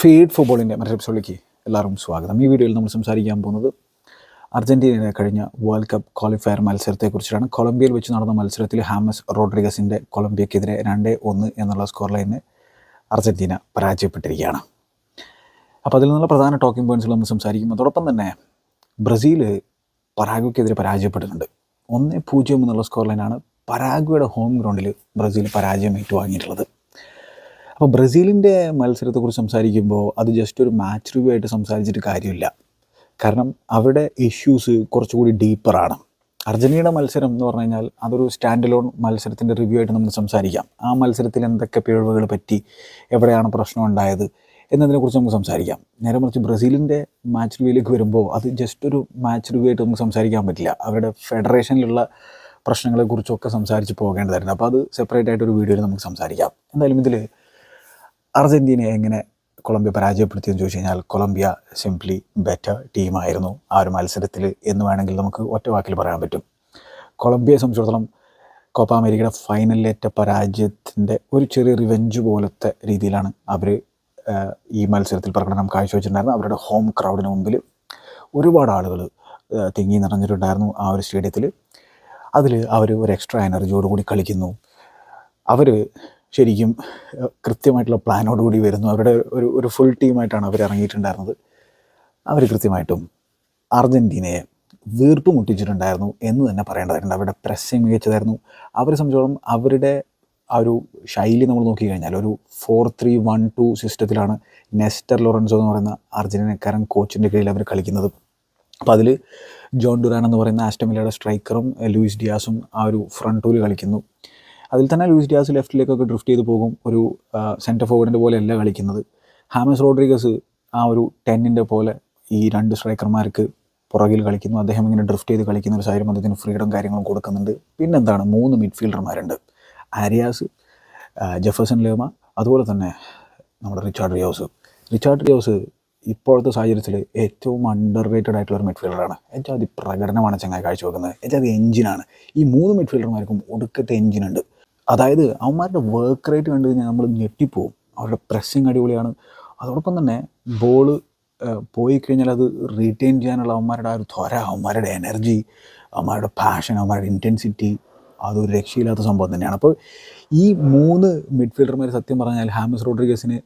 Feed ഫുട്ബോളിന്റെ മറ്റൊരു എപ്പിസോഡിലേക്ക് എല്ലാവർക്കും സ്വാഗതം. ഈ വീഡിയോയിൽ നമ്മൾ സംസാരിക്കാൻ പോകുന്നത് അർജന്റീനയുടെ കഴിഞ്ഞ വേൾഡ് കപ്പ് ക്വാളിഫയർ മത്സരത്തെക്കുറിച്ചാണ് കൊളംബിയയിൽ വെച്ച് നടന്ന മത്സരത്തിൽ ഹാമസ് റോഡ്രിഗസിന്റെ കൊളംബിയക്കെതിരെ രണ്ട് ഒന്ന് എന്നുള്ള സ്കോർ ലൈനിന് അർജന്റീന പരാജയപ്പെട്ടിരിക്കുകയാണ്. അപ്പോൾ അതിൽ നിന്നുള്ള പ്രധാന ടോക്കിംഗ് പോയിന്റ്സ് നമ്മൾ സംസാരിക്കും അതോടൊപ്പം തന്നെ ബ്രസീൽ പരാഗ്വയ്ക്കെതിരെ പരാജയപ്പെട്ടിട്ടുണ്ട്. ഒന്ന് പൂജ്യം എന്നുള്ള സ്കോർ ലൈനാണ് പരാഗ്വയുടെ ഹോം ഗ്രൗണ്ടിൽ ബ്രസീൽ പരാജയം ഏറ്റുവാങ്ങിയിട്ടുള്ളത്. അപ്പോൾ ബ്രസീലിന്റെ മത്സരത്തെക്കുറിച്ച് സംസാരിക്കുമ്പോൾ അത് ജസ്റ്റ് ഒരു മാച്ച് റിവ്യൂ ആയിട്ട് സംസാരിച്ചിട്ട് കാര്യമില്ല. കാരണം അവരുടെ ഇഷ്യൂസ് കുറച്ചുകൂടി ഡീപ്പറാണ് അർജന്റീനയുടെ മത്സരം എന്ന് പറഞ്ഞു കഴിഞ്ഞാൽ അതൊരു സ്റ്റാൻഡ് ലോൺ മത്സരത്തിന്റെ റിവ്യൂ ആയിട്ട് നമുക്ക് സംസാരിക്കാം. ആ മത്സരത്തിൽ എന്തൊക്കെ പിഴവുകൾ പറ്റി എവിടെയാണ് പ്രശ്നം ഉണ്ടായത് എന്നതിനെക്കുറിച്ച് നമുക്ക് സംസാരിക്കാം. നേരെ മറിച്ച് ബ്രസീലിന്റെ മാച്ച് റിവ്യൂയിലേക്ക് വരുമ്പോൾ അത് ജസ്റ്റ് ഒരു മാച്ച് റിവ്യൂ ആയിട്ട് നമുക്ക് സംസാരിക്കാൻ പറ്റില്ല. അവരുടെ ഫെഡറേഷനിലുള്ള പ്രശ്നങ്ങളെക്കുറിച്ചൊക്കെ സംസാരിച്ച് പോകേണ്ടതായിരുന്നു. അപ്പോൾ അത് സെപ്പറേറ്റ് ആയിട്ട് ഒരു വീഡിയോയിൽ നമുക്ക് സംസാരിക്കാം. എന്തായാലും ഇതിൽ അർജന്റീനയെ എങ്ങനെ കൊളംബിയ പരാജയപ്പെടുത്തിയെന്ന് ചോദിച്ചു കഴിഞ്ഞാൽ കൊളംബിയ സിംപ്ലി ബെറ്റർ ടീമായിരുന്നു ആ ഒരു മത്സരത്തിൽ എന്ന് വേണമെങ്കിൽ നമുക്ക് ഒറ്റ വാക്കിൽ പറയാൻ പറ്റും. കൊളംബിയയെ സംബന്ധിച്ചിടത്തോളം കോപ്പ അമേരിക്കയുടെ ഫൈനലിലേറ്റ പരാജയത്തിന്റെ ഒരു ചെറിയ റിവെഞ്ച് പോലത്തെ രീതിയിലാണ് അവർ ഈ മത്സരത്തിൽ പ്രകടനം കാഴ്ചവെച്ചിട്ടുണ്ടായിരുന്നു അവരുടെ ഹോം ക്രൗഡിന് മുമ്പിൽ ഒരുപാട് ആളുകൾ തിങ്ങി നിറഞ്ഞിട്ടുണ്ടായിരുന്നു ആ ഒരു സ്റ്റേഡിയത്തിൽ അതിൽ അവർ ഒരു എക്സ്ട്രാ എനർജിയോടുകൂടി കളിക്കുന്നു. അവർ ശരിക്കും കൃത്യമായിട്ടുള്ള പ്ലാനോട് കൂടി വരുന്നു. അവരുടെ ഒരു ഒരു ഫുൾ ടീമായിട്ടാണ് അവർ ഇറങ്ങിയിട്ടുണ്ടായിരുന്നത്. അവർ കൃത്യമായിട്ടും അർജന്റീനയെ വീർപ്പ് മുട്ടിച്ചിട്ടുണ്ടായിരുന്നു എന്ന് തന്നെ പറയേണ്ടതായിട്ടുണ്ട്. അവരുടെ പ്രസ്സിങ് മികച്ചതായിരുന്നു. അവരെ സംബന്ധിച്ചോളം അവരുടെ ആ ഒരു ശൈലി നമ്മൾ നോക്കിക്കഴിഞ്ഞാൽ ഒരു ഫോർ ത്രീ വൺ ടു സിസ്റ്റത്തിലാണ് നെസ്റ്റർ ലോറൻസോ എന്ന് പറയുന്ന അർജന്റീനക്കാരൻ കോച്ചിന്റെ കീഴിൽ അവർ കളിക്കുന്നത്. അപ്പോൾ അതിൽ ജോൺ ഡുറാൻ എന്ന് പറയുന്ന ആസ്റ്റമിലയുടെ സ്ട്രൈക്കറും ലൂയിസ് ഡിയാസും ആ ഒരു ഫ്രണ്ട് ടൂൽ കളിക്കുന്നു. അതിൽ തന്നെ ലൂയിസ് ഡിയാസ് ലെഫ്റ്റിലേക്കൊക്കെ ഡ്രിഫ്റ്റ് ചെയ്ത് പോകും ഒരു സെന്റർ ഫോർവേഡിന്റെ പോലെയല്ല കളിക്കുന്നത്. ഹാമസ് റോഡ്രിഗസ് ആ ഒരു ടെന്നിന്റെ പോലെ ഈ രണ്ട് സ്ട്രൈക്കർമാർക്ക് പുറകിൽ കളിക്കുന്നു. അദ്ദേഹം ഇങ്ങനെ ഡ്രിഫ്റ്റ് ചെയ്ത് കളിക്കുന്ന ഒരു സാഹചര്യം അദ്ദേഹത്തിന് ഫ്രീഡം കാര്യങ്ങളും കൊടുക്കുന്നുണ്ട്. പിന്നെന്താണ്? മൂന്ന് മിഡ്ഫീൽഡർമാരുണ്ട് ആരിയാസ് ജെഫേഴ്സൺ ലേമ അതുപോലെ തന്നെ നമ്മുടെ റിച്ചാർഡ് റിയോസ്. റിച്ചാർഡ് റിയോസ് ഇപ്പോഴത്തെ സാഹചര്യത്തിൽ ഏറ്റവും അണ്ടർ റേറ്റഡ് ആയിട്ടുള്ള ഒരു മിഡ്ഫീൽഡറാണ് ഏറ്റവും അതി പ്രകടനമാണ് ചങ്ങായി കാഴ്ചവെക്കുന്നത്. ഏറ്റവും അത് എഞ്ചിനാണ് ഈ മൂന്ന് മിഡ്ഫീൽഡർമാർക്കും ഒടുക്കത്തെ എഞ്ചിനുണ്ട് അതായത് അവന്മാരുടെ വർക്ക് റേറ്റ് കണ്ടു കഴിഞ്ഞാൽ നമ്മൾ ഞെട്ടിപ്പോവും. അവരുടെ പ്രസ്സിങ് അടിപൊളിയാണ്. അതോടൊപ്പം തന്നെ ബോൾ പോയി കഴിഞ്ഞാൽ അത് റീറ്റെയിൻ ചെയ്യാനുള്ള അവന്മാരുടെ ആ ഒരു ത്വര അവന്മാരുടെ എനർജി അവന്മാരുടെ പാഷൻ അവന്മാരുടെ ഇന്റൻസിറ്റി അതൊരു രക്ഷയില്ലാത്ത സംഭവം തന്നെയാണ്. അപ്പോൾ ഈ മൂന്ന് മിഡ്ഫീൽഡർമാർ സത്യം പറഞ്ഞാൽ ഹാമസ് റോഡ്രിഗസിന്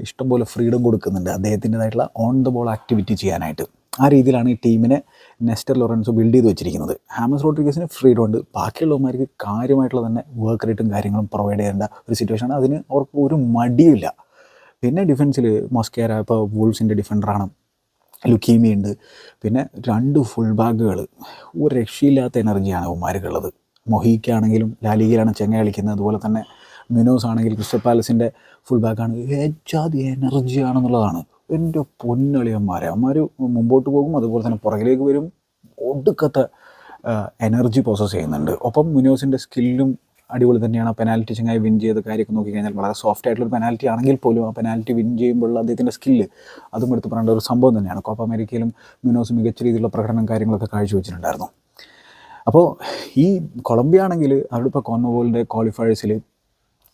ഇഷ്ടംപോലെ ഫ്രീഡം കൊടുക്കുന്നുണ്ട്. അദ്ദേഹത്തിന്റെതായിട്ടുള്ള ഓൺ ദ ബോൾ ആക്ടിവിറ്റി ചെയ്യാനായിട്ട്. ആ രീതിയിലാണ് ഈ ടീമിനെ നെസ്റ്റർ ലോറൻസോ ബിൽഡ് ചെയ്ത് വെച്ചിരിക്കുന്നത്. ഹാമസ് റോഡ്രിഗസിന് ഫ്രീഡം ഉണ്ട്. ബാക്കിയുള്ളവന്മാർക്ക് കാര്യമായിട്ടുള്ള തന്നെ വർക്ക് റേറ്റും കാര്യങ്ങളും പ്രൊവൈഡ് ചെയ്യേണ്ട ഒരു സിറ്റുവേഷനാണ് അതിന് അവർക്ക് ഒരു മടിയില്ല പിന്നെ ഡിഫൻസിൽ മൊസ്കേര ഇപ്പോൾ വൂൾസിന്റെ ഡിഫൻഡറാണ് ലുക്കീമി ഉണ്ട്. പിന്നെ രണ്ട് ഫുൾ ബാഗുകൾ ഒരു രക്ഷയില്ലാത്ത എനർജിയാണ് അവന്മാർക്കുള്ളത്. മൊഹീക്കാണെങ്കിലും ലാലിഗയിലാണ് ചെങ്ങ കളിക്കുന്നത്. അതുപോലെ തന്നെ മിനോസ് ആണെങ്കിൽ ക്രിസ്റ്റൽ പാലസിന്റെ ഫുൾ ബാക്കാണ് ഏജാതി എനർജിയാണെന്നുള്ളതാണ് എന്റെ പൊന്നളിയന്മാരെ. അവന്മാർ മുമ്പോട്ട് പോകും അതുപോലെ തന്നെ പുറകിലേക്ക് വരും. ഒടുക്കത്തെ എനർജി പ്രോസസ്സ് ചെയ്യുന്നുണ്ട്. ഒപ്പം മുനോസിന്റെ സ്കില്ലും അടിപൊളി തന്നെയാണ്. പെനാൽറ്റി ചങ്ങായി വിൻ ചെയ്ത കാര്യമൊക്കെ നോക്കിക്കഴിഞ്ഞാൽ വളരെ സോഫ്റ്റ് ആയിട്ടുള്ള പെനാൽറ്റി ആണെങ്കിൽ പോലും ആ പെനാൽറ്റി വിൻ ചെയ്യുമ്പോഴുള്ള അദ്ദേഹത്തിന്റെ സ്കില്ല് അതും എടുത്ത് പറയേണ്ട ഒരു സംഭവം തന്നെയാണ്. കോപ്പ അമേരിക്കയിലും മുനോസ് മികച്ച രീതിയിലുള്ള പ്രകടനം കാര്യങ്ങളൊക്കെ കാഴ്ചവെച്ചിട്ടുണ്ടായിരുന്നു. അപ്പോൾ ഈ കൊളംബിയ ആണെങ്കിൽ അവിടെ ഇപ്പോൾ കോൺമബോളിന്റെ ക്വാളിഫയേഴ്സിൽ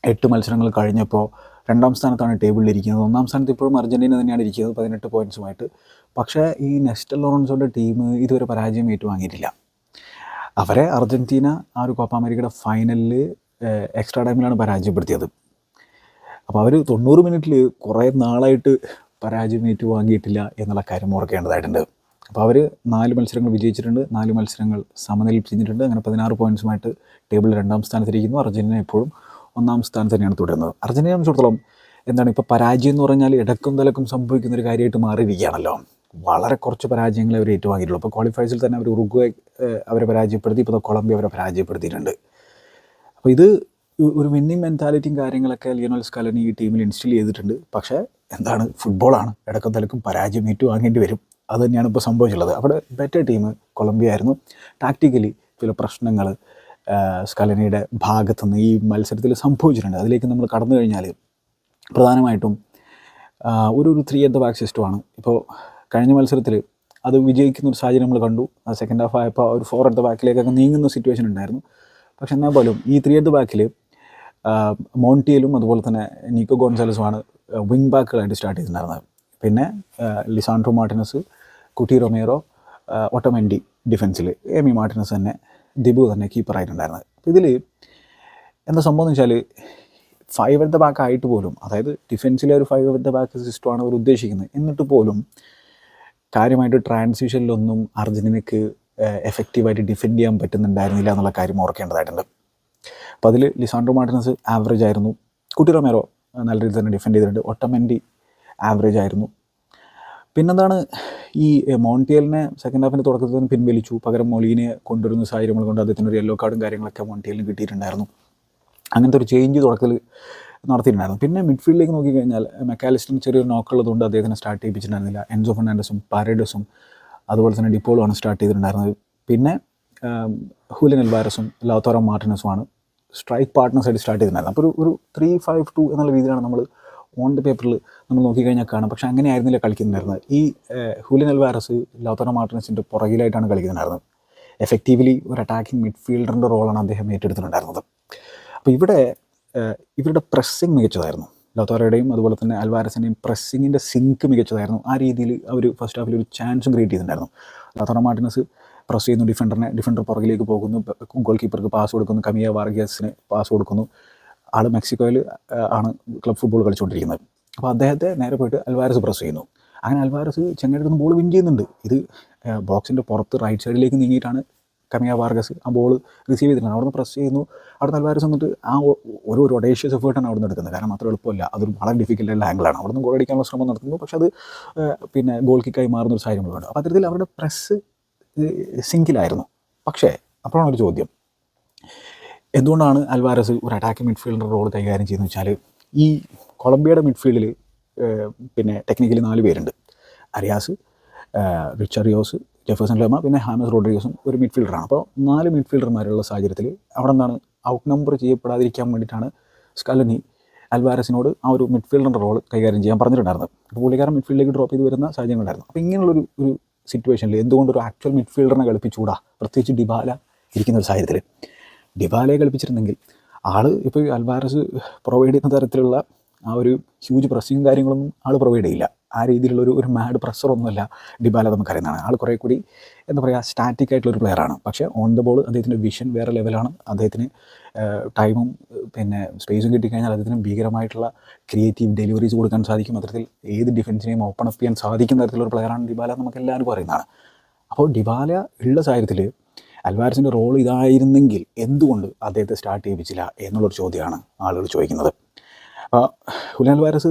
എട്ട് മത്സരങ്ങൾ കഴിഞ്ഞപ്പോൾ രണ്ടാം സ്ഥാനത്താണ് ടേബിളിൽ ഇരിക്കുന്നത്. ഒന്നാം സ്ഥാനത്ത് ഇപ്പോഴും അർജന്റീന തന്നെയാണ് ഇരിക്കുന്നത് പതിനെട്ട് പോയിന്റ്സുമായിട്ട് പക്ഷേ ഈ നെസ്റ്റൽ ലോറൻസോയുടെ ടീം ഇതുവരെ പരാജയം ഏറ്റുവാങ്ങിയിട്ടില്ല. അവരെ അർജന്റീന ആ ഒരു കോപ്പ അമേരിക്കയുടെ ഫൈനലിൽ എക്സ്ട്രാ ടൈമിലാണ് പരാജയപ്പെടുത്തിയത്. അപ്പോൾ അവർ തൊണ്ണൂറ് മിനിറ്റിൽ കുറേ നാളായിട്ട് പരാജയം ഏറ്റുവാങ്ങിയിട്ടില്ല എന്നുള്ള കാര്യം ഓർക്കേണ്ടതായിട്ടുണ്ട്. അപ്പോൾ അവർ നാല് മത്സരങ്ങൾ വിജയിച്ചിട്ടുണ്ട്. നാല് മത്സരങ്ങൾ സമനിലയിൽ പിരിഞ്ഞിട്ടുണ്ട്. അങ്ങനെ പതിനാറ് പോയിന്റ്സുമായിട്ട് ടേബിളിൽ രണ്ടാം സ്ഥാനത്തിരിക്കുന്നു. അർജന്റീന എപ്പോഴും ഒന്നാം സ്ഥാനം തന്നെയാണ് തുടരുന്നത്. അർജന്റീന സംബന്ധിച്ചിടത്തോളം എന്താണ് ഇപ്പോൾ പരാജയം എന്ന് പറഞ്ഞാൽ ഇടക്കും തലക്കും സംഭവിക്കുന്ന ഒരു കാര്യമായിട്ട് മാറിയിരിക്കുകയാണല്ലോ. വളരെ കുറച്ച് പരാജയങ്ങളെ അവർ ഏറ്റുവാങ്ങിയിട്ടുള്ളൂ. അപ്പോൾ ക്വാളിഫൈസിൽ തന്നെ അവർ ഉറുഗ്വ അവരെ പരാജയപ്പെടുത്തി ഇപ്പോൾ കൊളംബിയ അവരെ പരാജയപ്പെടുത്തിയിട്ടുണ്ട്. അപ്പോൾ ഇത് ഒരു വിന്നിങ് മെന്റാലിറ്റിയും കാര്യങ്ങളൊക്കെ ലിയനൽ സ്കാലനി ഈ ടീമിൽ ഇൻസ്റ്റിൽ ചെയ്തിട്ടുണ്ട്. പക്ഷേ എന്താണ്? ഫുട്ബോളാണ് ഇടക്കും തലക്കും പരാജയം ഏറ്റുവാങ്ങേണ്ടി വരും. അത് തന്നെയാണ് ഇപ്പോൾ സംഭവിച്ചുള്ളത് അവിടെ ബെറ്റർ ടീം കൊളംബിയ ആയിരുന്നു. ടാക്റ്റിക്കലി ചില പ്രശ്നങ്ങൾ സ്കലനിയുടെ ഭാഗത്തുനിന്ന് ഈ മത്സരത്തിൽ സംഭവിച്ചിട്ടുണ്ട്. അതിലേക്ക് നമ്മൾ കടന്നു കഴിഞ്ഞാൽ പ്രധാനമായിട്ടും ഒരു ഒരു ത്രീ അറ്റ് ബാക്ക് സിസ്റ്റമാണ് ഇപ്പോൾ കഴിഞ്ഞ മത്സരത്തിൽ അത് വിജയിക്കുന്ന ഒരു സാഹചര്യം നമ്മൾ കണ്ടു. ആ സെക്കൻഡ് ഹാഫ് ആയപ്പോൾ ഒരു ഫോർ അറ്റ് ദ ബാക്കിലേക്കൊക്കെ നീങ്ങുന്ന സിറ്റുവേഷൻ ഉണ്ടായിരുന്നു. പക്ഷെ എന്നാൽ പോലും ഈ ത്രീ അറ്റ് ബാക്കിൽ മോണ്ടിയലും അതുപോലെ തന്നെ നിക്കോ ഗോൺസാലസുമാണ് വിങ് ബാക്കുകളായിട്ട് സ്റ്റാർട്ട് ചെയ്തിട്ടുണ്ടായിരുന്നത്. പിന്നെ Lisandro Martinez Cuti Romero Otamendi ഡിഫൻസിൽ Emi Martinez തന്നെ ദിബു തന്നെ കീപ്പറായിട്ടുണ്ടായിരുന്നത് അപ്പോൾ ഇതിൽ എന്താ സംഭവം എന്ന് വെച്ചാൽ ഫൈവ് അറ്റ് ദ ബാക്ക് ആയിട്ട് പോലും അതായത് ഡിഫൻസിലെ ഒരു ഫൈവ് അറ്റ് ദ ബാക്ക് സിസ്റ്റമാണ് അവർ ഉദ്ദേശിക്കുന്നത്. എന്നിട്ട് പോലും കാര്യമായിട്ട് ട്രാൻസിഷനിലൊന്നും അർജന്റീനയ്ക്ക് എഫക്റ്റീവായിട്ട് ഡിഫെൻഡ് ചെയ്യാൻ പറ്റുന്നുണ്ടായിരുന്നില്ല എന്നുള്ള കാര്യം ഓർക്കേണ്ടതായിട്ടുണ്ട്. അപ്പോൾ അതിൽ ലിസാൻഡ്രോ മാർട്ടിനസ് ആവറേജ് ആയിരുന്നു. കുട്ടി റൊമേറോ നല്ല രീതിയിൽ തന്നെ ഡിഫെൻഡ് ചെയ്തിട്ടുണ്ട്. ഒട്ടമെൻഡി ആവറേജ് ആയിരുന്നു. പിന്നെന്താണ് ഈ മോണ്ടിയലിനെ സെക്കൻഡ് ഹാഫിന്റെ തുടക്കത്തിൽ തന്നെ പിൻവലിച്ചു. പകരം മൊളീനെ കൊണ്ടുവരുന്ന സാഹചര്യങ്ങൾ കൊണ്ട് അദ്ദേഹത്തിന് ഒരു യെല്ലോ കാർഡും കാര്യങ്ങളൊക്കെ മോണ്ടിയലിന് കിട്ടിയിട്ടുണ്ടായിരുന്നു. അങ്ങനത്തെ ഒരു ചേഞ്ച് തുടക്കത്തിൽ നടത്തിയിട്ടുണ്ടായിരുന്നു. പിന്നെ മിഡ്ഫീൽഡിലേക്ക് നോക്കിക്കഴിഞ്ഞാൽ മെക്കാലിസ്റ്റിന് ചെറിയൊരു നോക്കുള്ളതുകൊണ്ട് അദ്ദേഹത്തിനെ സ്റ്റാർട്ട് ചെയ്യിപ്പിച്ചിട്ടുണ്ടായിരുന്നില്ല. എൻസോ ഫെർണാണ്ടസും പാരഡസും അതുപോലെ തന്നെ ഡിപ്പോളുമാണ് സ്റ്റാർട്ട് ചെയ്തിട്ടുണ്ടായിരുന്നത്. പിന്നെ ഹുലിൻ എൽബാരസും ലാത്തോറ മാർട്ടിനസുമാണ് സ്ട്രൈക്ക് പാർട്ട്നേഴ്സായിട്ട് സ്റ്റാർട്ട് ചെയ്തിട്ടുണ്ടായിരുന്നത്. അപ്പോൾ ഒരു ഒരു ത്രീ ഫൈവ് ടു എന്നുള്ള രീതിയിലാണ് നമ്മൾ ഓൺ ദി പേപ്പറിൽ നമ്മൾ നോക്കിക്കഴിഞ്ഞാൽ കാണാം. പക്ഷേ അങ്ങനെ ആയിരുന്നില്ല കളിക്കുന്നുണ്ടായിരുന്നത്. ഈ ഹൂലി നെൽവാറസ് ലൗത്തോറോ മാർട്ടിനസിന്റെ പുറകിലായിട്ടാണ് കളിക്കുന്നുണ്ടായിരുന്നത്. എഫക്റ്റീവ്ലി ഒരു അറ്റാക്കിംഗ് മിഡ്ഫീൽഡറിന്റെ റോളാണ് അദ്ദേഹം ഏറ്റെടുത്തിട്ടുണ്ടായിരുന്നത്. അപ്പോൾ ഇവിടെ ഇവരുടെ പ്രസ്സിങ് മികച്ചതായിരുന്നു. ലോത്തോറയുടെയും അതുപോലെ തന്നെ അൽവാരസിന്റെയും പ്രസ്സിങ്ങിന്റെ സിങ്ക് മികച്ചതായിരുന്നു. ആ രീതിയിൽ അവർ ഫസ്റ്റ് ഹാഫിൽ ഒരു ചാൻസും ക്രിയേറ്റ് ചെയ്തിട്ടുണ്ടായിരുന്നു. ലത്തോറ മാർട്ടിനസ് പ്രസ് ചെയ്യുന്നു ഡിഫൻഡറിനെ ഡിഫൻഡർ പുറകിലേക്ക് പോകുന്നു ഗോൾ കീപ്പർക്ക് പാസ് കൊടുക്കുന്നു കമിയ വാർഗിയസിന് പാസ് കൊടുക്കുന്നു. ആൾ മെക്സിക്കോയിൽ ആണ് ക്ലബ് ഫുട്ബോൾ കളിച്ചുകൊണ്ടിരിക്കുന്നത് അപ്പോൾ അദ്ദേഹത്തെ നേരെ പോയിട്ട് അൽവാരസ് പ്രസ് ചെയ്യുന്നു. അങ്ങനെ അൽവാരസ് ചെങ്ങടുക്കുന്ന ബോൾ വിൻ ചെയ്യുന്നുണ്ട്. ഇത് ബോക്സിന്റെ പുറത്ത് റൈറ്റ് സൈഡിലേക്ക് നീങ്ങിയിട്ടാണ് കമിയ വാർഗസ് ആ ബോൾ റിസീവ് ചെയ്തിട്ടുണ്ട് അവിടുന്ന് പ്രസ് ചെയ്യുന്നു. അവിടെ അൽവാരസ് വന്നിട്ട് ആ ഒരു ഒരു ഒഡേഷ്യസ് എഫേർട്ടാണ് അവിടെ നിന്ന് എടുക്കുന്നത്. കാരണം അത്ര എളുപ്പമല്ല. അതൊരു വളരെ ഡിഫിക്കൽട്ടായിട്ടുള്ള ആംഗിളാണ് അവിടെ നിന്ന് ഗോൾ അടിക്കാനുള്ള ശ്രമം നടത്തുന്നു പക്ഷേ അത് പിന്നെ ഗോൾ കിക്കായി മാറുന്ന ഒരു സാഹചര്യങ്ങളുണ്ട്. അപ്പോൾ അത്തരത്തിൽ അവരുടെ പ്രസ് സിങ്കിലായിരുന്നു പക്ഷേ അപ്പോഴാണ് ഒരു ചോദ്യം. എന്തുകൊണ്ടാണ് അൽവാരസ് ഒരു അറ്റാക്കിംഗ് മിഡ്ഫീൽഡർ റോൾ കൈകാര്യം ചെയ്യുന്നത് വെച്ചാൽ ഈ കൊളംബിയയുടെ മിഡ്ഫീൽഡിൽ പിന്നെ ടെക്നിക്കലി നാല് പേരുണ്ട്. അരിയാസ് റിച്ചറിയോസ് ജെഫേഴ്സൺ ലോമ പിന്നെ ഹാമസ് റോഡ്രിഗസും ഒരു മിഡ്ഫീൽഡറാണ് അപ്പോൾ നാല് മിഡ്ഫീൽഡർമാരുള്ള സാഹചര്യത്തിൽ അവിടെ എന്താണ്? ഔട്ട് നമ്പർ ചെയ്യപ്പെടാതിരിക്കാൻ വേണ്ടിയിട്ടാണ് സ്കലനി അൽവാരസിനോട് ആ ഒരു മിഡ്ഫീൽഡറിന്റെ റോൾ കൈകാര്യം ചെയ്യാൻ പറഞ്ഞിട്ടുണ്ടായിരുന്നത്. അപ്പോൾ പുള്ളിക്കാരൻ മിഡ്ഫീൽഡിലേക്ക് ഡ്രോപ്പ് ചെയ്ത് വരുന്ന സാഹചര്യങ്ങളുണ്ടായിരുന്നു. അപ്പോൾ ഇങ്ങനെയുള്ളൊരു ഒരു സിറ്റുവേഷനിൽ എന്തുകൊണ്ട് ഒരു ആക്ച്വൽ മിഡ്ഫീൽഡറിനെ കളിപ്പിച്ചുകൂടാ? പ്രത്യേകിച്ച് ഡിബാല ഇരിക്കുന്ന ഒരു സാഹചര്യത്തിൽ ഡിബാലയെ കളിപ്പിച്ചിരുന്നെങ്കിൽ ആൾ ഇപ്പോൾ അൽവാരസ് പ്രൊവൈഡ് ചെയ്യുന്ന തരത്തിലുള്ള ആ ഒരു ഹ്യൂജ് പ്രസ്സിങ് കാര്യങ്ങളൊന്നും ആൾ പ്രൊവൈഡ് ചെയ്യില്ല. ആ രീതിയിലുള്ള ഒരു ഒരു മാഡ് പ്രഷറൊന്നുമല്ല ഡിബാല നമുക്കറിയുന്നതാണ്. ആൾ കുറേ കൂടി എന്താ പറയുക സ്റ്റാറ്റിക് ആയിട്ടുള്ള ഒരു പ്ലെയറാണ് പക്ഷേ ഓൺ ദ ബോൾ അദ്ദേഹത്തിന്റെ വിഷൻ വേറെ ലെവലാണ് അദ്ദേഹത്തിന് ടൈമും പിന്നെ സ്പേസും കിട്ടിക്കഴിഞ്ഞാൽ അദ്ദേഹത്തിന് ഭീകരമായിട്ടുള്ള ക്രിയേറ്റീവ് ഡെലിവറീസ് കൊടുക്കാൻ സാധിക്കും. അത്തരത്തിൽ ഏത് ഡിഫൻസിനെയും ഓപ്പൺ അപ്പ് ചെയ്യാൻ സാധിക്കുന്ന തരത്തിലുള്ള പ്ലെയറാണ് ഡിബാല നമുക്ക് എല്ലാവർക്കും അറിയുന്നതാണ്. അപ്പോൾ ഡിബാല ഉള്ള സാഹചര്യത്തിൽ അൽവാരസിന്റെ റോൾ ഇതായിരുന്നെങ്കിൽ എന്തുകൊണ്ട് അദ്ദേഹത്തെ സ്റ്റാർട്ട് ചെയ്യിപ്പിച്ചില്ല എന്നുള്ളൊരു ചോദ്യമാണ് ആളുകൾ ചോദിക്കുന്നത്. ഹുലിൻ അൽവാരസ്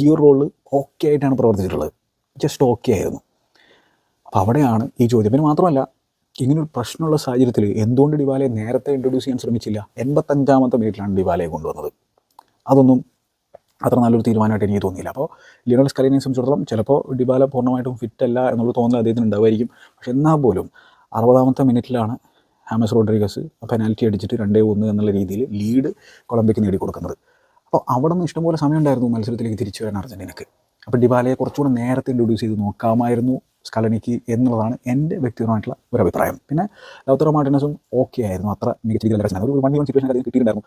ഈ ഒരു റോൾ ഓക്കെ ആയിട്ടാണ് പ്രവർത്തിച്ചിട്ടുള്ളത്. ജസ്റ്റ് ഓക്കെ ആയിരുന്നു. അപ്പോൾ അവിടെയാണ് ഈ ചോദ്യം. പിന്നെ മാത്രമല്ല ഇങ്ങനൊരു പ്രശ്നമുള്ള സാഹചര്യത്തിൽ എന്തുകൊണ്ട് ഡിവാലയെ നേരത്തെ ഇൻട്രൊഡ്യൂസ് ചെയ്യാൻ ശ്രമിച്ചില്ല? എൺപത്തഞ്ചാമത്തെ മിനിറ്റിലാണ് ഡിവാലയെ കൊണ്ടുവന്നത്. അതൊന്നും അത്ര നല്ലൊരു തീരുമാനമായിട്ട് എനിക്ക് തോന്നിയില്ല. അപ്പോൾ ലിയോണൽ സ്കലിനെ സംബന്ധിച്ചിടത്തോളം ചിലപ്പോൾ ഡിബാല പൂർണമായിട്ടും ഫിറ്റ് അല്ല എന്നുള്ള തോന്നൽ അദ്ദേഹത്തിന് ഉണ്ടാവുമായിരിക്കും. പക്ഷെ എന്നാൽ പോലും അറുപതാമത്തെ മിനിറ്റിലാണ് ഹാമസ് റോഡ്രിഗസ് പെനാൽറ്റി അടിച്ചിട്ട് രണ്ടേ ഒന്ന് എന്നുള്ള രീതിയിൽ ലീഡ് കൊളംബിയക്ക് നേടിക്കൊടുക്കുന്നത്. അപ്പോൾ അവിടെ നിന്ന് ഇഷ്ടംപോലെ സമയം ഉണ്ടായിരുന്നു മത്സരത്തിലേക്ക് തിരിച്ചു വരാൻ അർജന്റീനക്ക് അപ്പോൾ ഡിബാലയെ കുറച്ചുകൂടെ നേരത്തെ ഇൻട്രൊഡ്യൂസ് ചെയ്ത് നോക്കാമായിരുന്നു. സ്കലനിക്ക് എന്നുള്ളതാണ് എന്റെ വ്യക്തിപരമായിട്ടുള്ള ഒരു അഭിപ്രായം. പിന്നെ ലൗത്തറോ മാർട്ടിനസും ഓക്കെ ആയിരുന്നു. അത്ര മികച്ച രീതിയിൽ ഒരു വൺ വൺ സിറ്റുവേഷൻ അതിൽ കിട്ടിയിട്ടുണ്ടായിരുന്നു.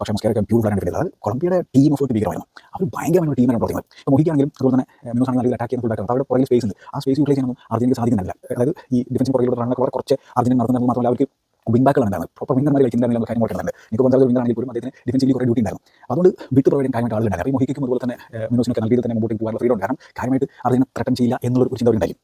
പക്ഷേ മസ്കാരൊക്കെ പ്യൂർ ആണ് അതായത് കൊളംബിയയുടെ ടീം എഫോർട്ട് ഭീകരമായിരുന്നു അവർ ഭയങ്കരമായ ടീമാണ് പ്രവർത്തിക്കുന്നത് ഇപ്പോൾ മൊഹിക്കാണെങ്കിലും അതുപോലെ തന്നെ മിനോസ് ആണെങ്കിൽ നല്ല അറ്റാക്ക് ചെയ്യുന്ന ഫുൾ അവിടെ പുറകിൽ സ്പേസ് ഉണ്ട്. ആ സ്പേസ് യൂട്ടിലൈസ് ചെയ്യാനൊന്നും അർജന്റീനയ്ക്ക് സാധിക്കുന്നില്ല. അതായത് ഈ ഡിഫൻസ് പുറകിലുള്ള റണ്ണൊക്കെ കുറച്ച് അർജന്റീന നടത്തുന്നത് മാത്രമല്ല അവർക്ക് വിംഗ് ബാക്കുകൾ അപ്പോൾ പ്രോപ്പർ വിംഗർമാർ കളിക്കുന്നുണ്ടെങ്കിൽ നമുക്ക് കാര്യം ഓർക്കുന്നുണ്ട് എനിക്ക് വിംഗർ ആണെങ്കിൽ പോലും അദ്ദേഹത്തിന് ഡിഫൻസിൽ കുറേ ഡ്യൂട്ടി ഉണ്ടായിരുന്നു. അതുകൊണ്ട് വിട്ട് പ്രൊവൈഡ് ചെയ്യാൻ കാര്യമായിട്ട് ആളുകളുണ്ടായിരുന്നു അപ്പോൾ മൊഹിക്കും അതുപോലെ തന്നെ മിനോസിനൊക്കെ നല്ല തന്നെ മുമ്പോട്ട് പോകാനുള്ള ഫ്രീഡം കാരണം കാര്യമായിട്ട് അദ്ദേഹം ത്രട്ടം ചെയ്യില്ല എന്നുള്ള ഒരു ചിന്ത ഉണ്ടായി.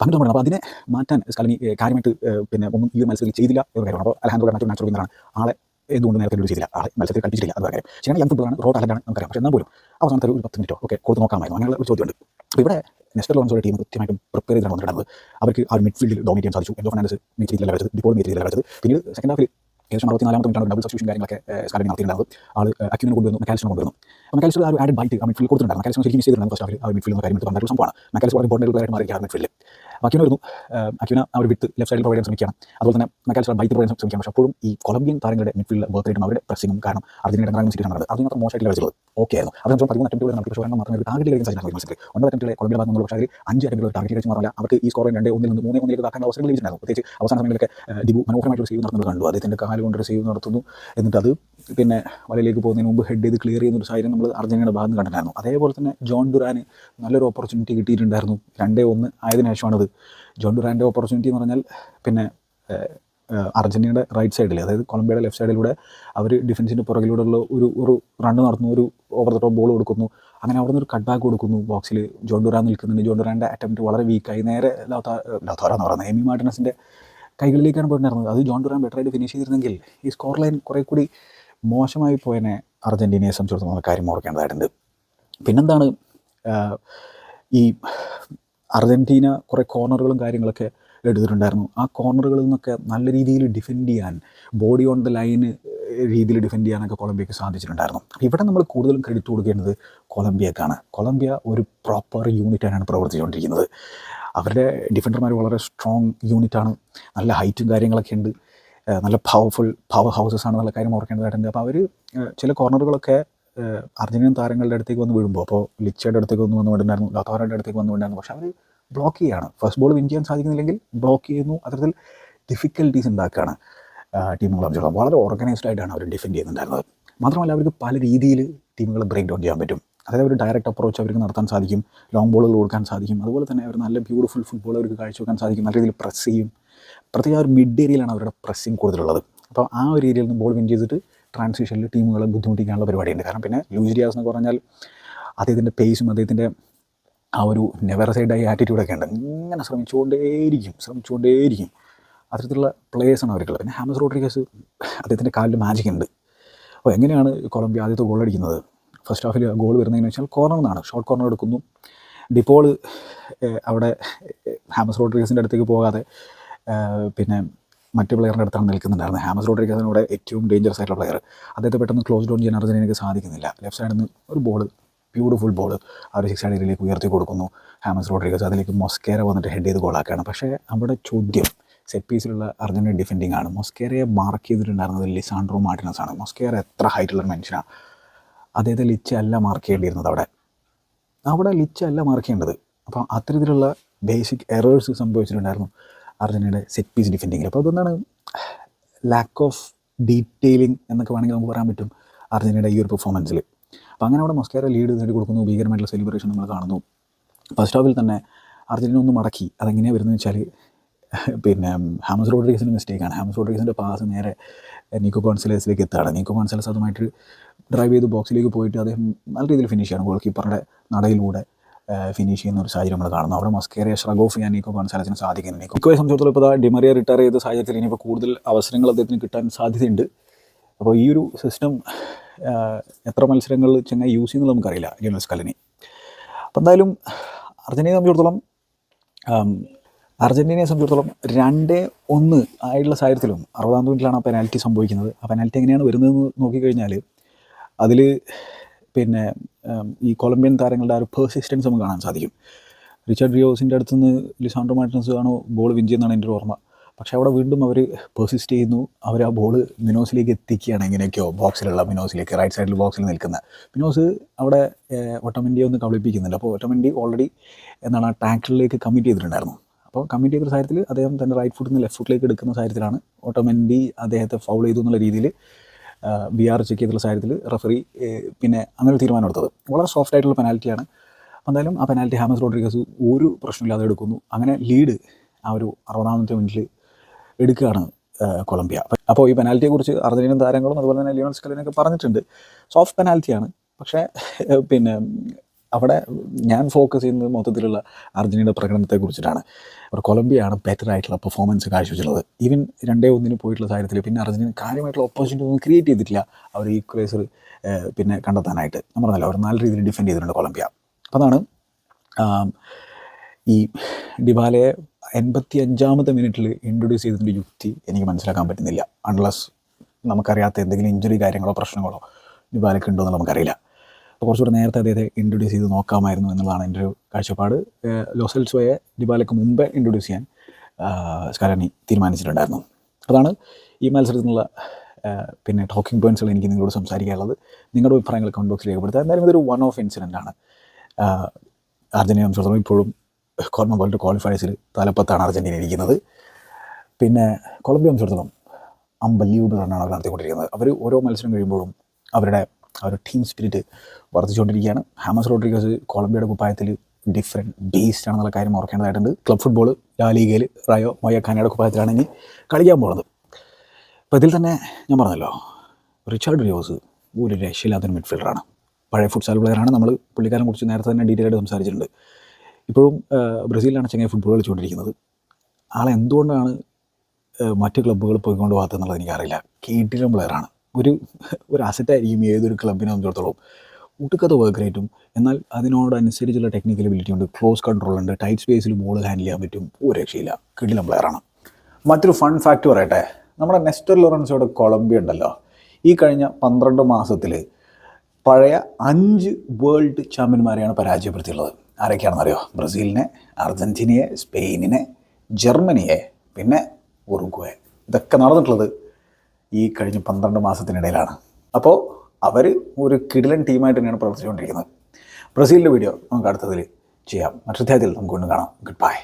നമ്മൾ അപ്പോൾ അതിനെ മാറ്റാൻ സ്കലനി കാര്യമായിട്ട് പിന്നെ ഒന്നും ഈ ഒരു മത്സരത്തിൽ ചെയ്തില്ല എന്ന് കാര്യമാണ്. അപ്പോൾ മറ്റൊരു നാച്ചുറൽ വിന്നറാണ് ആളെ എന്തുകൊണ്ട് നേരത്തെ ഒരു ചെയ്തില്ല. ആളെ മത്സരത്തിൽ കളിപ്പിച്ചിട്ടില്ല അത് കാര്യം ശരിയാണ് യങ് ഫുട്ബോളാണ് റോ ടാലന്റാണ് നമുക്കറിയാം. പക്ഷേ എന്നാൽ പോലും അവസാനത്തെ ഒരു പത്ത് മിനിറ്റോ ഒക്കെ കൊടുത്ത് നോക്കാമായിരുന്നു. അങ്ങനെയുള്ള ഒരു ചോദ്യമുണ്ട്. അപ്പോൾ ഇവിടെ നെസ്റ്റർ ലോൺസോയുടെ ടീം കൃത്യമായിട്ടും പ്രിപ്പയർ ചെയ്താണ് വന്നിട്ടുള്ളത് അവർക്ക് ആ മിഡ്ഫീൽഡിൽ ഡോമിനേറ്റ് ചെയ്യാൻ സാധിച്ചു. എന്തോ ഫാൻസ് മികച്ച ചെയ്തില്ല കളിച്ചത് ഡിപ്പോൾ മികച്ച ചെയ്തില്ല കളിച്ചത് പിന്നീട് സെക്കൻഡ് ഹാഫിൽ ഏകദേശം അറുപത്തിനാലാമത്തെ മിനിറ്റാണ് ഡബിൾ സബ്സ്റ്റിറ്റ്യൂഷൻ കാര്യങ്ങളൊക്കെ സ്കാലിംഗ് നടത്തിയിട്ടുണ്ടാവും ആൾ അക്യൂനെ കൊണ്ടുവന്നു മെക്കാലിസിനെ കൊണ്ടുവന്നു. അപ്പോൾ മെക്കാലിസ് ആ ഒരു ആഡ് ബൈറ്റ് ആ മിഡ്ഫീൽഡ് കൊടുത്തിട്ടുണ്ടായിരുന്നു. മെക്കാലിസ് ശരിക്കും മിസ് ചെയ്തിട്ടുണ്ടായിരുന്നു ഫസ്റ്റ് ഹാഫിൽ ആ മിഡ്ഫീൽഡ് കാര്യം എടുത്ത് പറഞ്ഞ ഒരു സംഭവമാണ്. മെക്കാലിസ് വളരെ ഇമ്പോർട്ടന്റ് പ്ലെയർ മാറിയിരിക്കുകയാണ് മിഡ്ഫീൽഡിൽ അക്യൂന വരുന്നു. അക്യൂന ആ ഒരു വിത്ത് ലെഫ്റ്റ് സൈഡിൽ പ്രൊവൈഡ് ചെയ്യാൻ ശ്രമിക്കുകയാണ്. അതുപോലെ തന്നെ മെക്കാലിസ് ബൈറ്റ് പ്രൊവൈഡ് ചെയ്യാൻ ശ്രമിക്കാം പക്ഷേ അപ്പോഴും ഈ കൊളംബിയൻ താരങ്ങളുടെ മിഡ്ഫീൽഡ് വർക്ക് റേറ്റും അവരുടെ പ്രസിംഗും കാരണം അർജന്റീന രണ്ടാം സീറ്റ് നടന്നത്. അതിന് മാത്രം മോശമായിട്ട് കളിച്ചത് ഓക്കെ ആയിരുന്നു. അത് ശേഷം പതിമൂന്ന് അറ്റംപ്റ്റുകൾ നടത്തി. പക്ഷേ മാത്രമേ ഒരു ടാർഗറ്റ് കഴിക്കാൻ സാധിക്കും മത്സരത്തിൽ ഒൻപത് അറ്റംപ്റ്റുകളെ കൊളംബിയ നിന്നുള്ള പക്ഷേ അതിൽ അഞ്ച് അറ്റംപ്റ്റുകൾ ടാർഗറ്റ് കഴിച്ച് മാത്രമല്ല അവർക്ക് ഈ സ്കോറിൽ രണ്ട് ഒന്നിൽ നിന്ന് മൂന്നേ ഒന്നിലേക്ക് താക്കാൻ അവസരം ലഭിച്ചിട്ടുണ്ടായിരുന്നു. പ്രത്യേകിച്ച് അവസാന സമയങ്ങളിലൊക്കെ ഡിബു മനോഹരമായിട്ട് സേവ് നടത്തുന്നത് കണ്ടു. അദ്ദേഹത്തിന്റെ കാലുകൊണ്ട് സേവ് നടത്തുന്നു. എന്നിട്ട് അത് പിന്നെ വലയിലേക്ക് പോകുന്നതിന് മുമ്പ് ഹെഡ് ചെയ്ത് ക്ലിയർ ചെയ്യുന്ന ഒരു സാഹചര്യം നമ്മൾ അർജന്റീനയുടെ ഭാഗത്ത് കണ്ടിട്ടുണ്ടായിരുന്നു. അതേപോലെ തന്നെ ജോൺ ഡുറാന് നല്ലൊരു ഓപ്പർച്യൂണിറ്റി കിട്ടിയിട്ടുണ്ടായിരുന്നു. രണ്ടേ ഒന്ന് ആയതിനു ശേഷമാണത്. ജോൺ ഡുറാന്റെ ഓപ്പർച്യൂണിറ്റി എന്ന് പറഞ്ഞാൽ പിന്നെ അർജന്റീനയുടെ റൈറ്റ് സൈഡിൽ അതായത് കൊളംബിയയുടെ ലെഫ്റ്റ് സൈഡിലൂടെ അവർ ഡിഫൻസിന്റെ പുറകിലൂടെയുള്ള ഒരു ഒരു റണ്ണ് നടത്തുന്നു ഒരു ഓവർ ദ ടോപ്പ് ബോൾ കൊടുക്കുന്നു. അങ്ങനെ അവിടെ നിന്ന് ഒരു കട്ട് ബാക്ക് കൊടുക്കുന്നു ബോക്സിൽ ജോൺ ഡുറാൻ നിൽക്കുന്നുണ്ട്. ജോൺ ഡുറാന്റെ അറ്റംപ്റ്റ് വളരെ വീക്കായി നേരെ ലൗത്താ എന്ന് പറയുന്നത് എമി മാർട്ടിനസിന്റെ കൈകളിലേക്കാണ് പോയിട്ടുണ്ടായിരുന്നത്. അത് ജോൺ ഡുറാൻ ബെറ്ററായിട്ട് ഫിനിഷ് ചെയ്തിരുന്നെങ്കിൽ ഈ സ്കോർ ലൈൻ കുറേ കൂടി മോശമായി പോയതിനെ അർജന്റീനയെ സംബന്ധിച്ചിടത്തോളം കാര്യം ഓർക്കേണ്ടതായിട്ടുണ്ട് പിന്നെന്താണ് ഈ അർജന്റീന കുറേ കോർണറുകളും കാര്യങ്ങളൊക്കെ എടുത്തിട്ടുണ്ടായിരുന്നു. ആ കോർണറുകളിൽ നിന്നൊക്കെ നല്ല രീതിയിൽ ഡിഫെൻഡ് ചെയ്യാൻ ബോഡി ഓൺ ദ ലൈന് രീതിയിൽ ഡിഫെൻഡ് ചെയ്യാനൊക്കെ കൊളംബിയക്ക് സാധിച്ചിട്ടുണ്ടായിരുന്നു. ഇവിടെ നമ്മൾ കൂടുതലും ക്രെഡിറ്റ് കൊടുക്കേണ്ടത് കൊളംബിയക്കാണ്. കൊളംബിയ ഒരു പ്രോപ്പർ യൂണിറ്റാണ് പ്രവർത്തിച്ചുകൊണ്ടിരിക്കുന്നത്. അവരുടെ ഡിഫൻഡർമാർ വളരെ സ്ട്രോങ് യൂണിറ്റാണ്. നല്ല ഹൈറ്റും കാര്യങ്ങളൊക്കെ ഉണ്ട്. നല്ല പവർഫുൾ പവർ ഹൗസസ് ആണ് നല്ല കാര്യം ഓർക്കേണ്ടതായിട്ടുണ്ട്. അപ്പോൾ അവർ ചില കോർണറുകളൊക്കെ അർജന്റീൻ താരങ്ങളുടെ അടുത്തേക്ക് വന്ന് വീഴുമ്പോൾ അപ്പോൾ ലിച്ചയുടെ അടുത്തേക്ക് വന്ന് വന്ന് ലോത്തോറയുടെ അടുത്തേക്ക് വന്ന് വീണ്ടായിരുന്നു പക്ഷേ അവർ ബ്ലോക്ക് ചെയ്യുകയാണ് ഫസ്റ്റ് ബോൾ വിൻ ചെയ്യാൻ സാധിക്കുന്നില്ലെങ്കിൽ ബ്ലോക്ക് ചെയ്യുന്നു. അത്തരത്തിൽ ഡിഫിക്കൽട്ടീസ് ഉണ്ടാക്കുകയാണ് ടീമുകളെ സംബന്ധിച്ചിടത്തോളം വളരെ ഓർഗനൈസ്ഡ് ആയിട്ടാണ് അവർ ഡിഫെൻഡ് ചെയ്യുന്നുണ്ടായിരുന്നത്. മാത്രമല്ല അവർക്ക് പല രീതിയിൽ ടീമുകളെ ബ്രേക്ക് ഡൗൺ ചെയ്യാൻ പറ്റും. അതായത് ഒരു ഡയറക്റ്റ് അപ്രോച്ച് അവർക്ക് നടത്താൻ സാധിക്കും. ലോങ് ബോളുകൾ കൊടുക്കാൻ സാധിക്കും. അതുപോലെ തന്നെ അവർ നല്ല ബ്യൂട്ടിഫുൾ ഫുട്ബോൾ അവർക്ക് കാഴ്ചവെക്കാൻ സാധിക്കും. നല്ല രീതിയിൽ പ്രസ് ചെയ്യും. പ്രത്യേക ആ ഒരു മിഡ് ഏരിയയിലാണ് അവരുടെ പ്രസ്സിങ് കൂടുതലുള്ളത്. അപ്പോൾ ആ ഒരു ഏരിയയിൽ നിന്ന് ബോൾ വിൻ ചെയ്തിട്ട് ട്രാൻസിഷനിൽ ടീമുകളെ ബുദ്ധിമുട്ടിക്കാനുള്ള പരിപാടിയുണ്ട്. കാരണം പിന്നെ ലൂസ് ഡിയാസ് എന്ന് പറഞ്ഞാൽ അദ്ദേഹത്തിന്റെ പേസും അദ്ദേഹത്തിന്റെ ആ ഒരു നെവർ സൈഡായി ആറ്റിറ്റ്യൂഡൊക്കെ ഉണ്ട്. ഇങ്ങനെ ശ്രമിച്ചുകൊണ്ടേയിരിക്കും ശ്രമിച്ചുകൊണ്ടേയിരിക്കും. അത്തരത്തിലുള്ള പ്ലേയേഴ്സാണ് അവർക്കുള്ളത് പിന്നെ ഹാമസ് റോഡ്രിഗസ് അദ്ദേഹത്തിന്റെ കാലിൽ മാജിക് ഉണ്ട്. അപ്പോൾ എങ്ങനെയാണ് കൊളംബിയ ആദ്യത്തെ ഗോൾ അടിക്കുന്നത്? ഫസ്റ്റ് ഹാഫിൽ ഗോൾ വരുന്നതെന്ന് വെച്ചാൽ കോർണർ നിന്നാണ് ഷോർട്ട് കോർണർ എടുക്കുന്നു. ഡിപ്പോൾ അവിടെ ഹാമസ് റോഡ്രിഗസിന്റെ അടുത്തേക്ക് പോകാതെ പിന്നെ മറ്റു പ്ലെയറിന്റെ അടുത്താണ് നിൽക്കുന്നുണ്ടായിരുന്നത് ഹാമസ് റോഡ്രിഗസിനൂടെ ഏറ്റവും ഡേഞ്ചറസ് ആയിട്ടുള്ള പ്ലെയർ അദ്ദേഹത്തെ പെട്ടെന്ന് ക്ലോസ് ഡൗൺ ചെയ്യാൻ അർജന്റീനയ്ക്ക് സാധിക്കുന്നില്ല. ലെഫ്റ്റ് സൈഡിൽ നിന്ന് ഒരു ബോൾ ബ്യൂട്ടിഫുൾ ബോൾ ആ ഒരു സിക്സ് സൈഡിലേക്ക് ഉയർത്തി കൊടുക്കുന്നു. ഹാമസ് റോഡ്രിഗസ് അതിലേക്ക് മൊസ്കേര വന്നിട്ട് ഹെഡ് ചെയ്ത് ഗോളാക്കുകയാണ് പക്ഷേ അവിടെ ചോദ്യം സെറ്റ് പീസിലുള്ള അർജന്റീന ഡിഫെൻഡിങ് ആണ്. മൊസ്കേരയെ മാർക്ക് ചെയ്തിട്ടുണ്ടായിരുന്നത് ലിസാൻഡ്രോ മാർട്ടിനസ് ആണ്. മൊസ്കേര എത്ര ഹൈറ്റുള്ള മനുഷ്യനാണ് അദ്ദേഹത്തെ ലിച്ച് അല്ല മാർക്ക് ചെയ്യേണ്ടിയിരുന്നത് അവിടെ. അവിടെ ലിച്ച് അല്ല മാർക്ക് ചെയ്യേണ്ടത്. അപ്പോൾ അത്തരത്തിലുള്ള ബേസിക് എറേഴ്സ് സംഭവിച്ചിട്ടുണ്ടായിരുന്നു. അർജന്റീനയുടെ സെറ്റ് പീസ് ഡിഫെൻഡിങ്ങിൽ അപ്പോൾ അതുകൊണ്ടാണ് ലാക്ക് ഓഫ് ഡീറ്റെയിലിംഗ് എന്നൊക്കെ വേണമെങ്കിൽ നമുക്ക് പറയാൻ പറ്റും അർജന്റീനയുടെ ഈ ഒരു പെർഫോമൻസിൽ അപ്പോൾ അങ്ങനെ അവിടെ മൊസ്കേര ലീഡ് നേടി കൊടുക്കുന്നു ഭീകരമായിട്ടുള്ള സെലിബ്രേഷൻ നമ്മൾ കാണുന്നു. ഫസ്റ്റ് ഹാഫിൽ തന്നെ അർജന്റീന ഒന്ന് മടക്കി. അതെങ്ങനെയാണ് വരുന്നത് വെച്ചാൽ പിന്നെ ഹാമസ് റോഡ്രിഗസിന്റെ മിസ്റ്റേക്കാണ് ഹാമസ് റോഡ്രിഗസിന്റെ പാസ് നേരെ നിക്കോ കോൺസലേസിലേക്ക് എത്താണ് നിക്കോ കോൺസലേസ് അതുമായിട്ട് ഡ്രൈവ് ചെയ്ത് ബോക്സിലേക്ക് പോയിട്ട് അദ്ദേഹം നല്ല രീതിയിൽ ഫിനിഷ് ചെയ്യണം ഗോൾ കീപ്പറുടെ നടയിലൂടെ. ഫിനിഷ് ചെയ്യുന്ന ഒരു സാഹചര്യം നമ്മൾ കാണുന്നു. അവിടെ മസ്കേറിയ ഷ്രഗോഫ് ചെയ്യാൻ നിക്കോ കോൺസലസിന് സാധിക്കുന്നു. നിക്കോയെ സംബന്ധിച്ചിടത്തോളം ഇപ്പോൾ ഡിമറിയ റിട്ടയർ ചെയ്ത സാഹചര്യത്തിൽ ഇനിയിപ്പോൾ കൂടുതൽ അവസരങ്ങൾ അദ്ദേഹത്തിന് കിട്ടാൻ സാധ്യതയുണ്ട്. അപ്പോൾ ഈ ഒരു സിസ്റ്റം എത്ര മത്സരങ്ങൾ ചെങ്ങായി യൂസ് ചെയ്യുന്നത് നമുക്കറിയില്ല ലിയോണൽ സ്കലിനി അപ്പോൾ എന്തായാലും അർജന്റീനയെ സംബന്ധിച്ചിടത്തോളം അർജന്റീനയെ സംബന്ധിച്ചിടത്തോളം രണ്ട് ഒന്ന് ആയിട്ടുള്ള സാഹചര്യത്തിലും അറുപതാം മിനിറ്റിലാണ് ആ പെനാൽറ്റി സംഭവിക്കുന്നത്. ആ പെനാൽറ്റി എങ്ങനെയാണ് വരുന്നതെന്ന് നോക്കിക്കഴിഞ്ഞാൽ അതിൽ പിന്നെ ഈ കൊളംബിയൻ താരങ്ങളുടെ ആ ഒരു പേഴ്സിസ്റ്റൻസ് നമുക്ക് കാണാൻ സാധിക്കും. റിച്ചാർഡ് റിയോസിന്റെ അടുത്ത് നിന്ന് ലിസാൻഡ്രോ മാർട്ടിനസ് ആണോ ബോൾ വിൻ ചെയ്യുന്നതാണ് എന്റെ ഓർമ്മ. പക്ഷേ അവിടെ വീണ്ടും അവർ പേഴ്സിസ്റ്റ് ചെയ്യുന്നു. അവർ ആ ബോൾ മിനോസിലേക്ക് എത്തിക്കുകയാണ് എങ്ങനെയൊക്കെയോ ബോക്സിലുള്ള മിനോസിലേക്ക് റൈറ്റ് സൈഡിൽ ബോക്സിൽ നിൽക്കുന്ന. മിനോസ് അവിടെ ഒട്ടമൻഡിയെ ഒന്ന് കബളിപ്പിക്കുന്നുണ്ട്. അപ്പോൾ ഒട്ടമൻഡി ഓൾറെഡി എന്താണ് ആ ടാങ്കിലേക്ക് കമ്മിറ്റ് ചെയ്തിട്ടുണ്ടായിരുന്നു. അപ്പോൾ കമ്മിറ്റ് ചെയ്ത സാഹചര്യത്തിൽ അദ്ദേഹം തന്റെ റൈറ്റ് ഫുട്ടിൽ നിന്ന് ലെഫ്റ്റ് ഫുട്ടിലേക്ക് എടുക്കുന്ന സാഹചര്യത്തിലാണ് ഓട്ടോമെൻഡി അദ്ദേഹത്തെ ഫൗൾ ചെയ്തു എന്നുള്ള രീതിയിൽ ബി ആർ ചെക്ക് ചെയ്തിട്ടുള്ള സാഹചര്യത്തിൽ റഫറി പിന്നെ അങ്ങനെ തീരുമാനം എടുത്തത്. വളരെ സോഫ്റ്റ് ആയിട്ടുള്ള പെനാൽറ്റിയാണ് എന്തായാലും ആ പെനാൽറ്റി ഹാമസ് റോഡ്രിഗസ് ഒരു പ്രശ്നമില്ലാതെ എടുക്കുന്നു. അങ്ങനെ ലീഡ് ആ ഒരു അറുപതാമത്തെ മിനിറ്റിൽ എടുക്കുകയാണ് കൊളംബിയ. അപ്പോൾ ഈ പെനാൽറ്റിയെക്കുറിച്ച് അർജന്റീനൻ താരങ്ങളും അതുപോലെ തന്നെ ലിയോണൽ സ്കലിനൊക്കെ പറഞ്ഞിട്ടുണ്ട്. സോഫ്റ്റ് പെനാൽറ്റിയാണ് പക്ഷേ പിന്നെ അവിടെ ഞാൻ ഫോക്കസ് ചെയ്യുന്നത് മൊത്തത്തിലുള്ള അർജന്റീനയുടെ പ്രകടനത്തെ അവർ കൊളംബിയാണ് ബെറ്റർ ആയിട്ടുള്ള പെർഫോമൻസ് കാഴ്ചവെച്ചുള്ളത് ഈവൻ രണ്ടേ ഒന്നിന് പോയിട്ടുള്ള സാഹചര്യത്തിൽ പിന്നെ അർജന്റീന കാര്യമായിട്ടുള്ള ഓപ്പോസിറ്റ് ഒന്നും ക്രിയേറ്റ് ചെയ്തിട്ടില്ല. അവർ ഈക്വലൈസർ പിന്നെ കണ്ടെത്താനായിട്ട്. നമ്മൾ പറഞ്ഞല്ലോ അവർ നല്ല രീതിയിൽ ഡിഫെൻഡ് ചെയ്തിട്ടുണ്ട് കൊളംബിയ. അപ്പോൾ അതാണ് ഈ ഡിബാലയെ എൺപത്തി അഞ്ചാമത്തെ മിനിറ്റിൽ ഇൻട്രൊഡ്യൂസ് ചെയ്തതിന്റെ യുക്തി എനിക്ക് മനസ്സിലാക്കാൻ പറ്റുന്നില്ല. അൺലസ് നമുക്കറിയാത്ത എന്തെങ്കിലും ഇഞ്ചുറി കാര്യങ്ങളോ പ്രശ്നങ്ങളോ ഡിബാലയ്ക്ക് ഉണ്ടോ എന്ന് നമുക്കറിയില്ല. അപ്പോൾ കുറച്ചുകൂടെ നേരത്തെ അദ്ദേഹത്തെ ഇൻട്രൊഡ്യൂസ് ചെയ്ത് നോക്കാമായിരുന്നു എന്നുള്ളതാണ് എന്റെ ഒരു കാഴ്ചപ്പാട്. ലോസൽസോയെ ഡിബാലയ്ക്ക് മുമ്പേ ഇൻട്രൊഡ്യൂസ് ചെയ്യാൻ സ്കലനി തീരുമാനിച്ചിട്ടുണ്ടായിരുന്നു. അതാണ് ഈ മത്സരത്തിൽ നിന്നുള്ള പിന്നെ ടോക്കിംഗ് പോയിന്റ്സുകൾ എനിക്ക് നിങ്ങളോട് സംസാരിക്കാനുള്ളത്. നിങ്ങളുടെ അഭിപ്രായങ്ങൾ കമന്റ് ബോക്സിൽ രേഖപ്പെടുത്തുക. എന്തായാലും ഇതൊരു വൺ ഓഫ് ഇൻസിഡന്റ് ആണ് അർജന്റീന സംബന്ധിച്ചിടത്തോളം ഇപ്പോഴും കോർമ വേൾഡ് ക്വാളിഫയേഴ്സിൽ തലപ്പത്താണ് അർജന്റീന ഇരിക്കുന്നത്. പിന്നെ കൊളംബിയ സംബന്ധിച്ചിടത്തോളം അമ്പലീവബിൾ റണ്ണാണ് അവർ നടത്തിക്കൊണ്ടിരിക്കുന്നത്. അവർ ഓരോ മത്സരം കഴിയുമ്പോഴും അവരുടെ ആ ഒരു ടീം സ്പിരിറ്റ് വർദ്ധിച്ചുകൊണ്ടിരിക്കുകയാണ്. ഹാമസ് റോഡ്രിഗസ് കൊളംബിയയുടെ കുപ്പായത്തിൽ ഡിഫറെന്റ് ബേസ്ഡ് ആണെന്നുള്ള കാര്യം ഓർക്കേണ്ടതായിട്ടുണ്ട്. ക്ലബ് ഫുട്ബോൾ ലാ ലീഗയിൽ റയോ മൊയഖാനയുടെ കുപ്പായത്തിലാണ് ഇനി കളിക്കാൻ പോകുന്നത്. അപ്പോൾ ഇതിൽ തന്നെ ഞാൻ പറഞ്ഞല്ലോ റിച്ചാർഡ് റിയോസ് ഒരു രക്ഷയില്ലാത്തൊരു മിഡ്ഫീൽഡറാണ് പഴയ ഫുട്സാൽ പ്ലെയറാണ് നമ്മൾ പുള്ളിക്കാരനെ കുറിച്ച് നേരത്തെ തന്നെ ഡീറ്റെയിൽ ആയിട്ട് സംസാരിച്ചിട്ടുണ്ട്. ഇപ്പോഴും ബ്രസീലിലാണ് ചെങ്ങായി ഫുട്ബോൾ കളിച്ചുകൊണ്ടിരിക്കുന്നത്. ആളെ എന്തുകൊണ്ടാണ് ആ, മറ്റ് ക്ലബ്ബുകൾ പോയിക്കൊണ്ട് പോകാത്തതെന്നുള്ളത് എനിക്കറിയില്ല. കേട്ടിലും പ്ലെയറാണ് ഒരു ഒരു അസറ്റായിരിക്കും ഏതൊരു ക്ലബിനെ സംബന്ധിച്ചിടത്തോളം. ഒട്ടുക്കത്തെ വർക്ക് റേറ്റും എന്നാൽ അതിനോടനുസരിച്ചുള്ള ടെക്നിക്കൽ എബിലിറ്റി ഉണ്ട്. ക്ലോസ് കൺട്രോൾ ഉണ്ട്. ടൈറ്റ് സ്പേസിൽ ബോൾ ഹാൻഡിൽ ചെയ്യാൻ പറ്റും. ഒരു രക്ഷയില്ല. കിടിലം പ്ലെയറാണ് മറ്റൊരു ഫൺ ഫാക്ട് പറയട്ടെ. നമ്മുടെ നെസ്റ്റർ ലോറൻസോയുടെ കൊളംബിയ ഉണ്ടല്ലോ. ഈ കഴിഞ്ഞ പന്ത്രണ്ട് മാസത്തിൽ പഴയ അഞ്ച് വേൾഡ് ചാമ്പ്യന്മാരെയാണ് പരാജയപ്പെടുത്തിയുള്ളത് ആരൊക്കെയാണെന്നറിയോ? ബ്രസീലിനെ അർജന്റീനയെ സ്പെയിനിനെ ജർമ്മനിയെ പിന്നെ ഉറുഗ്വയെ. ഇതൊക്കെ നടന്നിട്ടുള്ളത് ഈ കഴിഞ്ഞ പന്ത്രണ്ട് മാസത്തിനിടയിലാണ്. അപ്പോൾ അവർ ഒരു കിടിലൻ ടീമായിട്ട് തന്നെയാണ് പ്രവർത്തിച്ചുകൊണ്ടിരിക്കുന്നത്. ബ്രസീലിന്റെ വീഡിയോ നമുക്ക് അടുത്തതിൽ ചെയ്യാം. മറ്റു നമുക്ക് വീണ്ടും കാണാം. Good bye